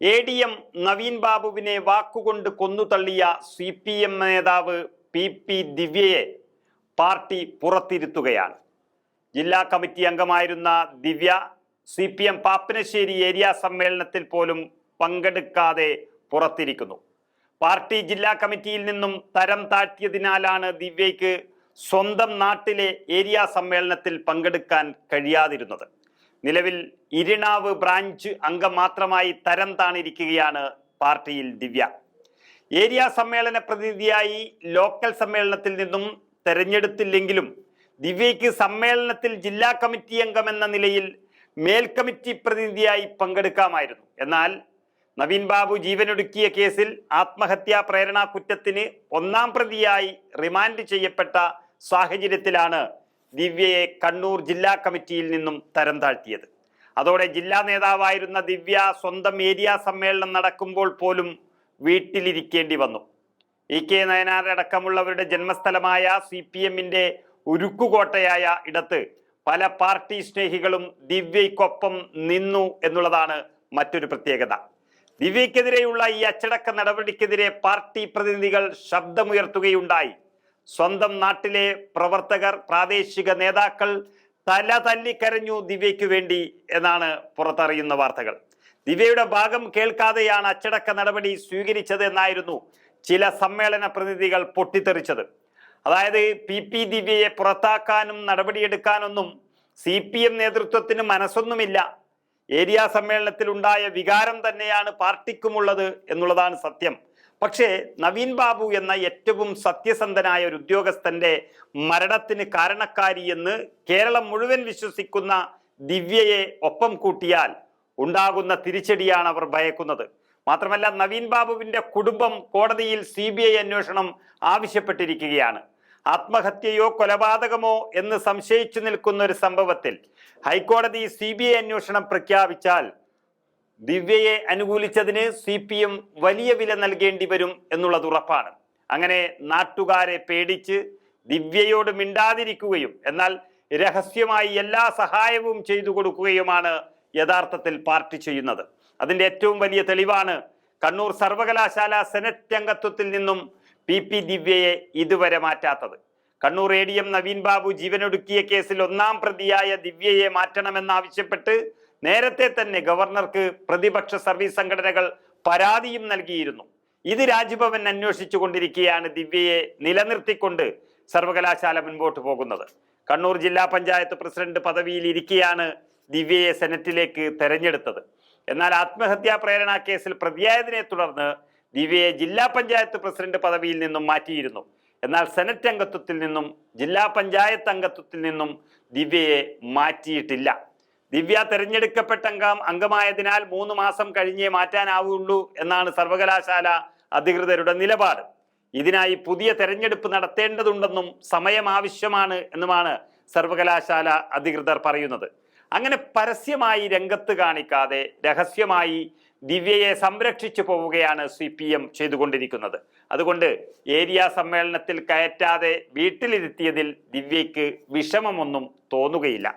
A D M Naveen ബാബുവിനെ വാക്കുകൊണ്ട് കൊന്നുതള്ളിയ സി പി എം നേതാവ് പി പി ദിവ്യയെ പാർട്ടി പുറത്തിരുത്തുകയാണ്. ജില്ലാ കമ്മിറ്റി അംഗമായിരുന്ന Divya C P M Pappinisseri area സമ്മേളനത്തിൽ പോലും പങ്കെടുക്കാതെ പുറത്തിരിക്കുന്നു. പാർട്ടി ജില്ലാ കമ്മിറ്റിയിൽ നിന്നും തരം താഴ്ത്തിയതിനാലാണ് ദിവ്യയ്ക്ക് സ്വന്തം നാട്ടിലെ ഏരിയ സമ്മേളനത്തിൽ പങ്കെടുക്കാൻ കഴിയാതിരുന്നത്. നിലവിൽ ഇരിണാവ് ബ്രാഞ്ച് അംഗം മാത്രമായി തരം താണിരിക്കുകയാണ് പാർട്ടിയിൽ ദിവ്യ. ഏരിയ സമ്മേളന പ്രതിനിധിയായി ലോക്കൽ സമ്മേളനത്തിൽ നിന്നും തെരഞ്ഞെടുത്തില്ലെങ്കിലും ദിവ്യയ്ക്ക് സമ്മേളനത്തിൽ ജില്ലാ കമ്മിറ്റി അംഗം എന്ന നിലയിൽ മേൽക്കമ്മിറ്റി പ്രതിനിധിയായി പങ്കെടുക്കാമായിരുന്നു. എന്നാൽ നവീൻ ബാബു ജീവനൊടുക്കിയ കേസിൽ ആത്മഹത്യാ പ്രേരണാ കുറ്റത്തിന് ഒന്നാം പ്രതിയായി റിമാൻഡ് ചെയ്യപ്പെട്ട സാഹചര്യത്തിലാണ് ദിവ്യയെ കണ്ണൂർ ജില്ലാ കമ്മിറ്റിയിൽ നിന്നും തരം താഴ്ത്തിയത്. അതോടെ ജില്ലാ നേതാവായിരുന്ന ദിവ്യ സ്വന്തം ഏരിയ സമ്മേളനം നടക്കുമ്പോൾ പോലും വീട്ടിലിരിക്കേണ്ടി വന്നു. ഇ കെ നയനാരടക്കമുള്ളവരുടെ ജന്മസ്ഥലമായ സി പി എമ്മിന്റെ ഉരുക്കുകോട്ടയായ ഇടത്ത് പല പാർട്ടി സ്നേഹികളും ദിവ്യയ്ക്കൊപ്പം നിന്നു എന്നുള്ളതാണ് മറ്റൊരു പ്രത്യേകത. ദിവ്യക്കെതിരെയുള്ള ഈ അച്ചടക്ക നടപടിക്കെതിരെ പാർട്ടി പ്രതിനിധികൾ ശബ്ദമുയർത്തുകയുണ്ടായി. സ്വന്തം നാട്ടിലെ പ്രവർത്തകർ പ്രാദേശിക നേതാക്കൾ തല തല്ലിക്കരഞ്ഞു ദിവ്യയ്ക്ക് വേണ്ടി എന്നാണ് പുറത്തറിയുന്ന വാർത്തകൾ. ദിവ്യയുടെ ഭാഗം കേൾക്കാതെയാണ് അച്ചടക്ക നടപടി സ്വീകരിച്ചത് എന്നായിരുന്നു ചില സമ്മേളന പ്രതിനിധികൾ പൊട്ടിത്തെറിച്ചത്. അതായത് പി പി ദിവ്യയെ പുറത്താക്കാനും നടപടിയെടുക്കാനൊന്നും സി പി എം നേതൃത്വത്തിന് മനസ്സൊന്നുമില്ല. ഏരിയ സമ്മേളനത്തിൽ ഉണ്ടായ വികാരം തന്നെയാണ് പാർട്ടിക്കുമുള്ളത് എന്നുള്ളതാണ് സത്യം. പക്ഷേ നവീൻ ബാബു എന്ന ഏറ്റവും സത്യസന്ധനായ ഒരു ഉദ്യോഗസ്ഥന്റെ മരണത്തിന് കാരണക്കാരി എന്ന് കേരളം മുഴുവൻ വിശ്വസിക്കുന്ന ദിവ്യയെ ഒപ്പം കൂട്ടിയാൽ ഉണ്ടാകുന്ന തിരിച്ചടിയാണ് അവർ ഭയക്കുന്നത്. മാത്രമല്ല നവീൻ ബാബുവിന്റെ കുടുംബം കോടതിയിൽ സി ബി ഐ അന്വേഷണം ആവശ്യപ്പെട്ടിരിക്കുകയാണ്. ആത്മഹത്യയോ കൊലപാതകമോ എന്ന് സംശയിച്ചു നിൽക്കുന്ന ഒരു സംഭവത്തിൽ ഹൈക്കോടതി സി ബി ഐ അന്വേഷണം പ്രഖ്യാപിച്ചാൽ ദിവ്യയെ അനുകൂലിച്ചതിന് സി പി എം വലിയ വില നൽകേണ്ടി വരും എന്നുള്ളത് ഉറപ്പാണ്. അങ്ങനെ നാട്ടുകാരെ പേടിച്ച് ദിവ്യയോട് മിണ്ടാതിരിക്കുകയും എന്നാൽ രഹസ്യമായി എല്ലാ സഹായവും ചെയ്തു കൊടുക്കുകയുമാണ് യഥാർത്ഥത്തിൽ പാർട്ടി ചെയ്യുന്നത്. അതിന്റെ ഏറ്റവും വലിയ തെളിവാണ് കണ്ണൂർ സർവകലാശാല സെനറ്റ് അംഗത്വത്തിൽ നിന്നും പി പി ദിവ്യയെ ഇതുവരെ മാറ്റാത്തത്. Kannur A D M Naveen Babu ജീവനൊടുക്കിയ കേസിൽ ഒന്നാം പ്രതിയായ ദിവ്യയെ മാറ്റണമെന്നാവശ്യപ്പെട്ട് നേരത്തെ തന്നെ ഗവർണർക്ക് പ്രതിപക്ഷ സർവീസ് സംഘടനകൾ പരാതിയും നൽകിയിരുന്നു. ഇത് രാജ്ഭവൻ അന്വേഷിച്ചു കൊണ്ടിരിക്കുകയാണ് ദിവ്യയെ നിലനിർത്തിക്കൊണ്ട് സർവകലാശാല മുൻപോട്ട് പോകുന്നത്. കണ്ണൂർ ജില്ലാ പഞ്ചായത്ത് പ്രസിഡന്റ് പദവിയിൽ ഇരിക്കെയാണ് ദിവ്യയെ സെനറ്റിലേക്ക് തെരഞ്ഞെടുത്തത്. എന്നാൽ ആത്മഹത്യാ പ്രേരണാ കേസിൽ പ്രതിയായതിനെ തുടർന്ന് ദിവ്യയെ ജില്ലാ പഞ്ചായത്ത് പ്രസിഡന്റ് പദവിയിൽ നിന്നും മാറ്റിയിരുന്നു. എന്നാൽ സെനറ്റ് അംഗത്വത്തിൽ നിന്നും ജില്ലാ പഞ്ചായത്ത് അംഗത്വത്തിൽ നിന്നും ദിവ്യയെ മാറ്റിയിട്ടില്ല. ദിവ്യ തെരഞ്ഞെടുക്കപ്പെട്ട അംഗം അംഗമായതിനാൽ മൂന്ന് മാസം കഴിഞ്ഞേ മാറ്റാനാവുള്ളൂ എന്നാണ് സർവകലാശാല അധികൃതരുടെ നിലപാട്. ഇതിനായി പുതിയ തെരഞ്ഞെടുപ്പ് നടത്തേണ്ടതുണ്ടെന്നും സമയം ആവശ്യമാണ് എന്നുമാണ് സർവകലാശാല അധികൃതർ പറയുന്നത്. അങ്ങനെ പരസ്യമായി രംഗത്ത് കാണിക്കാതെ രഹസ്യമായി ദിവ്യയെ സംരക്ഷിച്ചു പോവുകയാണ് സി പി എം ചെയ്തുകൊണ്ടിരിക്കുന്നത്. അതുകൊണ്ട് ഏരിയ സമ്മേളനത്തിൽ കയറ്റാതെ വീട്ടിലിരുത്തിയതിൽ ദിവ്യയ്ക്ക് വിഷമമൊന്നും തോന്നുകയില്ല.